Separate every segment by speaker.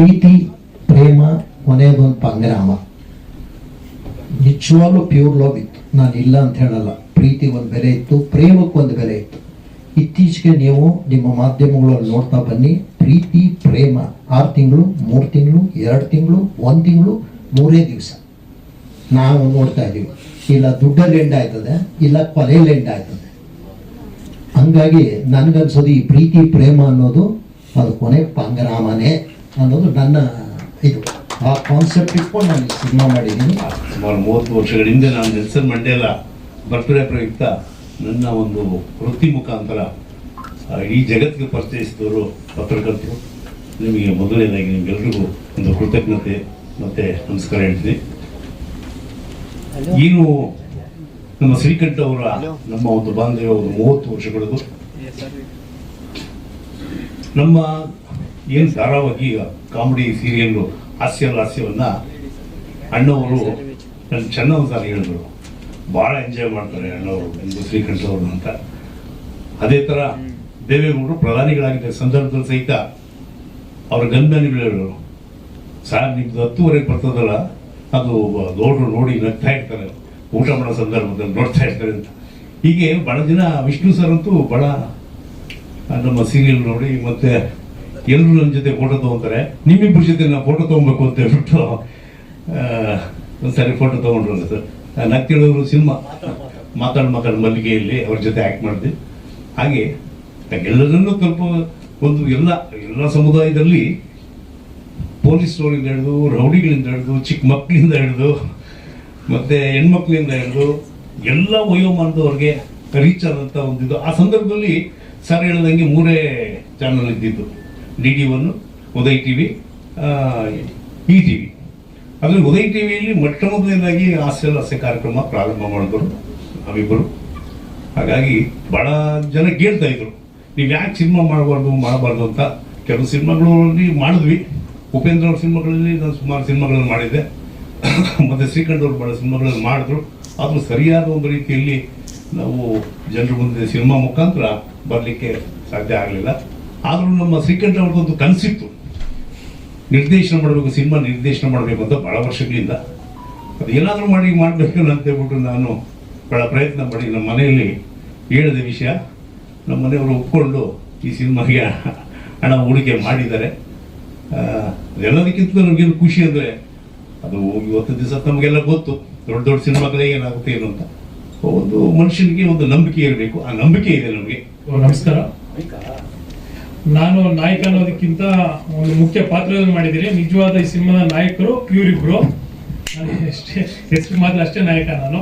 Speaker 1: ಪ್ರೀತಿ, ಪ್ರೇಮ ಕೊನೆಗೊಂದು ಪಂಗ್ರಾಮ. ನಿಜವಾಗ್ಲೂ pure love ಇತ್ತು. ನಾನು ಇಲ್ಲ ಅಂತ ಹೇಳಲ್ಲ. ಪ್ರೀತಿ ಒಂದು ಬೆಲೆ ಇತ್ತು ಪ್ರೇಮಕ್ಕೊಂದು ಬೆಲೆ ಇತ್ತು. ಇತ್ತೀಚೆಗೆ ನೀವು ನಿಮ್ಮ ಮಾಧ್ಯಮಗಳಲ್ಲಿ ನೋಡ್ತಾ ಬನ್ನಿ, ಪ್ರೀತಿ, ಪ್ರೇಮ, ಆರು ತಿಂಗಳು, ಮೂರು ತಿಂಗಳು, ಎರಡು ತಿಂಗಳು, ಒಂದು ತಿಂಗಳು, ಮೂರೇ ದಿವಸ. ನಾವು ನೋಡ್ತಾ ಇದ್ದೀವಿ ಇಲ್ಲ ದುಡ್ಡಲ್ಲಿ ಎಂಡ್ ಆಯ್ತದೆ, ಇಲ್ಲ ಕೊಲೆಯಲ್ಲಿ ಎಂಡ್ ಆಯ್ತದೆ. ಹಂಗಾಗಿ ನನಗನ್ಸೋದು ಈ ಪ್ರೀತಿ, ಪ್ರೇಮ ಅನ್ನೋದು ಅದು ಕೊನೆ ಪಂಗರಾಮನೇ. ಅನ್ನೋದು ನನ್ನ ಇದು. ಆ ಕಾನ್ಸೆಪ್ಟ್ ಇಟ್ಕೊಂಡು ನಾನು ಈ ಸಿನಿಮಾ ಮಾಡಿದ್ದೀನಿ.
Speaker 2: ಸುಮಾರು ಮೂವತ್ತು ವರ್ಷಗಳ ಹಿಂದೆ ನಾನು ನೆಲ್ಸನ್ ಮಂಡೇಲ ಬರ್ತ್ಡೇ ಪ್ರಯುಕ್ತ ನನ್ನ ಒಂದು ವೃತ್ತಿ ಮುಖಾಂತರ ಇಡೀ ಜಗತ್ತಿಗೆ ಪರಿಚಯಿಸಿದವರು ಪತ್ರಕರ್ತರು ನಿಮಗೆ ಮೊದಲನೇದಾಗಿ ನಿಮಗೆಲ್ರಿಗೂ ಒಂದು ಕೃತಜ್ಞತೆ ಮತ್ತೆ ನಮಸ್ಕಾರ ಹೇಳ್ತೀನಿ. ಏನು ನಮ್ಮ ಶ್ರೀಕಂಠ ಅವರ ನಮ್ಮ ಒಂದು ಬಾಂಧವ್ಯ ಒಂದು ಮೂವತ್ತು ವರ್ಷಗಳದು. ನಮ್ಮ ಏನು ಧಾರಾವಾಹಿ, ಕಾಮಿಡಿ ಸೀರಿಯಲ್ಲು ಹಾಸ್ಯ ಹಾಸ್ಯವನ್ನ ಅಣ್ಣವರು ನನ್ನ ಚೆನ್ನವ್ ಸರ್ ಹೇಳಿದ್ರು. ಭಾಳ ಎಂಜಾಯ್ ಮಾಡ್ತಾರೆ ಅಣ್ಣವರು ಎಂದು ಶ್ರೀಕಂಠ ಅವರು ಅಂತ. ಅದೇ ಥರ ದೇವೇಗೌಡರು ಪ್ರಧಾನಿಗಳಾಗಿದ್ದ ಸಂದರ್ಭದಲ್ಲಿ ಸಹಿತ ಅವ್ರ ಗಂಧನಿಗಳು ಹೇಳಿದ್ರು. ಸರ್ ನಿಮ್ದು ಹತ್ತುವರೆಗೆ ಬರ್ತದಲ್ಲ, ಅದು ನೋಡ್ರು ನೋಡಿ ನಗ್ತಾ ಇರ್ತಾರೆ, ಊಟ ಮಾಡೋ ಸಂದರ್ಭದಲ್ಲಿ ನೋಡ್ತಾ ಇರ್ತಾರೆ ಅಂತ. ಹೀಗೆ ಬಹಳ ದಿನ ವಿಷ್ಣು ಸರ್ ಅಂತೂ ಬಹಳ ನಮ್ಮ ಸೀರಿಯಲ್ ನೋಡಿ ಮತ್ತೆ ಎಲ್ಲರೂ ನನ್ನ ಜೊತೆ ಫೋಟೋ ತಗೊಂತಾರೆ. ನಿಮ್ಮಿಬ್ಬರ ಜೊತೆ ನಾನು ಫೋಟೋ ತಗೊಬೇಕು ಅಂತ ಹೇಳ್ಬಿಟ್ಟು ಒಂದ್ಸರಿ ಫೋಟೋ ತಗೊಂಡ್ರು ಸರ್. ನಕ್ಕಿಳೋರು ಸಿನಿಮಾ ಮಾತಾಡ್ ಮಾತಾಡ್ ಮಲ್ಲಿಗೆಯಲ್ಲಿ ಅವ್ರ ಜೊತೆ ಆ್ಯಕ್ಟ್ ಮಾಡಿದೆ. ಹಾಗೆ ಎಲ್ಲರನ್ನೂ ಸ್ವಲ್ಪ ಒಂದು ಎಲ್ಲ ಎಲ್ಲ ಸಮುದಾಯದಲ್ಲಿ ಪೊಲೀಸ್ ಸ್ಟೋರಿಂದ ಹಿಡಿದು, ರೌಡಿಗಳಿಂದ ಹಿಡಿದು, ಚಿಕ್ಕ ಮಕ್ಕಳಿಂದ ಹಿಡಿದು, ಮತ್ತೆ ಹೆಣ್ಮಕ್ಳಿಂದ ಹಿಡಿದು, ಎಲ್ಲ ವಯೋಮಾನದವ್ರಿಗೆ ರೀಚ್ ಆದಂಥ ಒಂದು ಆ ಸಂದರ್ಭದಲ್ಲಿ ಸರ್ ಹೇಳ್ದಂಗೆ ಮೂರೇ ಚಾನಲ್ ಇದ್ದಿದ್ದು. D D one Uday T V E T V. ಅದ್ರಲ್ಲಿ ಉದಯ್ ಟಿ ವಿಯಲ್ಲಿ ಮೊಟ್ಟ ಮೊದಲನೇದಾಗಿ ಹಾಸ್ಯ ಹಾಸ್ಯ ಕಾರ್ಯಕ್ರಮ ಪ್ರಾರಂಭ ಮಾಡಿದ್ರು ನಾವಿಬ್ಬರು ಹಾಗಾಗಿ ಬಹಳ ಜನ ಕೇಳ್ತಾ ಇದ್ರು, ನೀವು ಯಾಕೆ ಸಿನಿಮಾ ಮಾಡಬಾರ್ದು ಮಾಡಬಾರ್ದು ಅಂತ? ಕೆಲವು ಸಿನಿಮಾಗಳಲ್ಲಿ ಮಾಡಿದ್ವಿ. ಉಪೇಂದ್ರ ಅವ್ರ ಸಿನಿಮಾಗಳಲ್ಲಿ ನಾನು ಸುಮಾರು ಸಿನಿಮಾಗಳನ್ನು ಮಾಡಿದ್ದೆ. ಮತ್ತು ಶ್ರೀಕಂಠ ಅವರು ಭಾಳ ಸಿನಿಮಾಗಳನ್ನು ಮಾಡಿದ್ರು. ಆದರೂ ಸರಿಯಾದ ಒಂದು ರೀತಿಯಲ್ಲಿ ನಾವು ಜನರ ಮುಂದೆ ಸಿನಿಮಾ ಮುಖಾಂತರ ಬರಲಿಕ್ಕೆ ಸಾಧ್ಯ ಆಗಲಿಲ್ಲ. ಆದರೂ ನಮ್ಮ ಶ್ರೀಕಂಠ ಅವ್ರದ್ದೊಂದು ಕನಸಿತ್ತು. ನಿರ್ದೇಶನ ಮಾಡಬೇಕು ಸಿನಿಮಾ ನಿರ್ದೇಶನ ಮಾಡಬೇಕು ಅಂತ ಬಹಳ ವರ್ಷಗಳಿಂದ. ಅದು ಏನಾದರೂ ಮಾಡಿ ಮಾಡಬೇಕು ಅಂತ ಹೇಳ್ಬಿಟ್ಟು ನಾನು ಬಹಳ ಪ್ರಯತ್ನ ಮಾಡಿ ನಮ್ಮ ಮನೆಯಲ್ಲಿ ಹೇಳಿದ ವಿಷಯ ನಮ್ಮ ಮನೆಯವರು ಒಪ್ಕೊಂಡು ಈ ಸಿನಿಮಾಗೆ ಹಣ ಹೂಡಿಕೆ ಮಾಡಿದ್ದಾರೆ. ಎಲ್ಲದಕ್ಕಿಂತ ಅದೆಲ್ಲದಕ್ಕಿಂತ ನಮಗೇನು ಖುಷಿ ಅಂದರೆ ಅದು ಇವತ್ತು ದಿವಸ ನಮಗೆಲ್ಲ ಗೊತ್ತು ದೊಡ್ಡ ದೊಡ್ಡ ಸಿನಿಮಾಗಳೇ ಏನಾಗುತ್ತೆ ಏನು ಅಂತ. ಒಂದು ಮನುಷ್ಯನಿಗೆ ಒಂದು ನಂಬಿಕೆ ಇರಬೇಕು. ಆ ನಂಬಿಕೆ ಇದೆ ನಮಗೆ.
Speaker 3: ನಮಸ್ಕಾರ. ನಾನು ನಾಯಕ ಅನ್ನೋದಕ್ಕಿಂತ ಒಂದು ಮುಖ್ಯ ಪಾತ್ರವನ್ನು ಮಾಡಿದ್ದೀನಿ. ನಿಜವಾದ ಈ ಸಿನಿಮಾದ ನಾಯಕರು ಇವರಿಬ್ರು ಬ್ರೋ. ಎಷ್ಟೇ ಎಷ್ಟು ಮಾತ್ರ ಅಷ್ಟೇ ನಾಯಕ ನಾನು.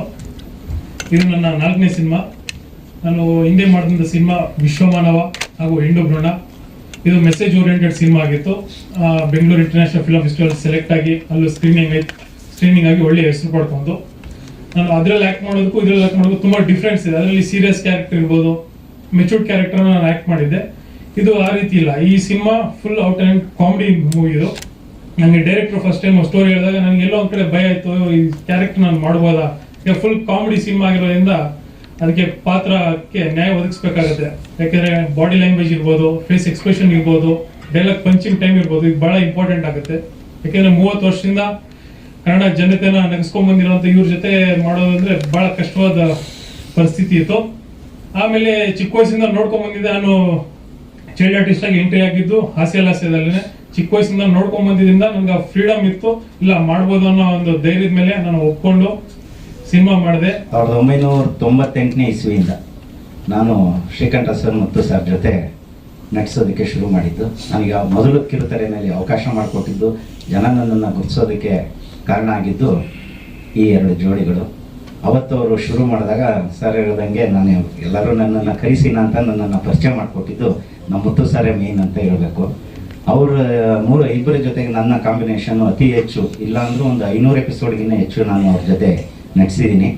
Speaker 3: ಇದು ನನ್ನ ನಾಲ್ಕನೇ ಸಿನಿಮಾ. ನಾನು ಹಿಂದೆ ಮಾಡಿದಂಥ ಸಿನಿಮಾ ವಿಶ್ವಮಾನವ ಹಾಗೂ ಹೆಂಡು ಭ್ರೂಣ. ಇದು ಮೆಸೇಜ್ ಓರಿಯೆಂಟೆಡ್ ಸಿನಿಮಾ ಆಗಿತ್ತು. Bengaluru international film festival select ಆಗಿ ಅಲ್ಲೂ ಸ್ಕ್ರೀನಿಂಗ್ ಸ್ಕ್ರೀನಿಂಗ್ ಆಗಿ ಒಳ್ಳೆಯ ಹೆಸರು ಪಡ್ಕೊಂಡು. ನಾನು ಅದ್ರಲ್ಲಿ ಆ್ಯಕ್ಟ್ ಮಾಡೋದಕ್ಕೂ ಇದ್ರಲ್ಲಿ ಆ್ಯಕ್ಟ್ ಮಾಡೋದಕ್ಕೂ ತುಂಬ ಡಿಫ್ರೆನ್ಸ್ ಇದೆ. ಅದರಲ್ಲಿ ಸೀರಿಯಸ್ ಕ್ಯಾರೆಕ್ಟರ್ ಇರ್ಬೋದು ಮೆಚೂರ್ಡ್ ಕ್ಯಾರೆಕ್ಟರ್ನ ನಾನು ಆ್ಯಕ್ಟ್ ಮಾಡಿದ್ದೆ. ಇದು ಆ ರೀತಿ ಇಲ್ಲ. ಈ cinema full out and comedy movie ಇದು. ನನಗೆ ಡೈರೆಕ್ಟರ್ ಫಸ್ಟ್ ಟೈಮ್ ಸ್ಟೋರಿ ಹೇಳಿದಾಗ ನನಗೆ ಎಲ್ಲೋ ಒಂದ್ ಕಡೆ ಭಯ ಆಯ್ತು, ಈ ಕ್ಯಾರೆಕ್ಟರ್ ನಾನು ಮಾಡ್ಬೋದಾ? ಈಗ ಫುಲ್ ಕಾಮಿಡಿ ಸಿನಿಮಾ ಆಗಿರೋದ್ರಿಂದ ಅದಕ್ಕೆ ಪಾತ್ರಕ್ಕೆ ನ್ಯಾಯ ಒದಗಿಸ್ಬೇಕಾಗತ್ತೆ. ಯಾಕಂದ್ರೆ ಬಾಡಿ ಲ್ಯಾಂಗ್ವೇಜ್ ಇರ್ಬೋದು ಫೇಸ್ ಎಕ್ಸ್ಪ್ರೆಷನ್ ಇರ್ಬೋದು ಡೈಲಾಗ್ ಪಂಚಿಂಗ್ ಟೈಮ್ ಇರ್ಬೋದು, ಇದು ಬಹಳ ಇಂಪಾರ್ಟೆಂಟ್ ಆಗುತ್ತೆ. ಯಾಕಂದ್ರೆ ಮೂವತ್ತು ವರ್ಷದಿಂದ ಕನ್ನಡ ಜನತೆನ ನೆನೆಸ್ಕೊಂಡ್ಬಂದಿರೋಂಥ ಇವ್ರ ಜೊತೆ ಮಾಡೋದಂದ್ರೆ ಬಹಳ ಕಷ್ಟವಾದ ಪರಿಸ್ಥಿತಿ ಇತ್ತು. ಆಮೇಲೆ ಚಿಕ್ಕ ವಯಸ್ಸಿಂದ ನೋಡ್ಕೊಂಡ್ಬಂದಿದ್ದೆ ನಾನು ಚೈಲ್ಡ್ ಆರ್ಟಿಸ್ಟ್ ಆಗಿ ಎಂಟ್ರಿ ಆಗಿದ್ದು ಹಾಸ್ಯ ಲಾಸ್ಯದಲ್ಲೇ ಚಿಕ್ಕ ವಯಸ್ಸಿಂದ ನೋಡ್ಕೊಂಡ್ ಬಂದಿದ್ರಿಂದ ನನ್ಗೆ ಫ್ರೀಡಮ್ ಇತ್ತು. ಇಲ್ಲ, ಮಾಡ್ಬೋದು ಅನ್ನೋ ಒಂದು ಧೈರ್ಯದ ಮೇಲೆ ನಾನು ಒಪ್ಕೊಂಡು ಸಿನಿಮಾ ಮಾಡಿದೆ.
Speaker 4: ಸಾವಿರದ ಒಂಬೈನೂರ ತೊಂಬತ್ತೆಂಟನೇ ಇಸ್ವಿಯಿಂದ ನಾನು ಶ್ರೀಕಂಠ ಸರ್ ಮತ್ತು ಸರ್ ಜೊತೆ ನಟಿಸೋದಕ್ಕೆ ಶುರು ಮಾಡಿದ್ದು. ನನಗೆ ಮೊದಲು ಕಿರುತೆರೆಯಲ್ಲಿ ಅವಕಾಶ ಮಾಡಿಕೊಟ್ಟಿದ್ದು. ಜನ ನನ್ನನ್ನು ಗುರುತಿಸೋದಕ್ಕೆ ಕಾರಣ ಆಗಿದ್ದು ಈ ಎರಡು ಜೋಡಿಗಳು. ಅವತ್ತು ಅವರು ಶುರು ಮಾಡಿದಾಗ ಸರ್ ಹೇಳ್ದಂಗೆ ನಾನು ಎಲ್ಲರೂ ನನ್ನನ್ನು ಕರೆಸಿ ಅಂತ ನನ್ನನ್ನು ಪರಿಚಯ ಮಾಡಿಕೊಟ್ಟಿದ್ದು. ನಮ್ಮ ಮುತ್ತು ಸರೇ ಮೇನ್ ಅಂತ ಹೇಳಬೇಕು. ಅವ್ರ, ಮೂರು ಇಬ್ಬರ ಜೊತೆಗೆ ನನ್ನ ಕಾಂಬಿನೇಷನ್ ಅತಿ ಹೆಚ್ಚು, ಇಲ್ಲಾಂದ್ರೂ ಒಂದು ಐನೂರು ಎಪಿಸೋಡ್ಗಿಂತ ಹೆಚ್ಚು ನಾನು ಅವ್ರ ಜೊತೆ ನಟಿಸಿದ್ದೀನಿ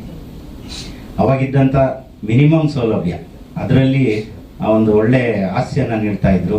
Speaker 4: ಅವಾಗಿದ್ದಂಥ ಮಿನಿಮಮ್ ಸೌಲಭ್ಯ. ಅದರಲ್ಲಿ ಆ ಒಂದು ಒಳ್ಳೆ ಹಾಸ್ಯನ ನೀಡ್ತಾ ಇದ್ರು.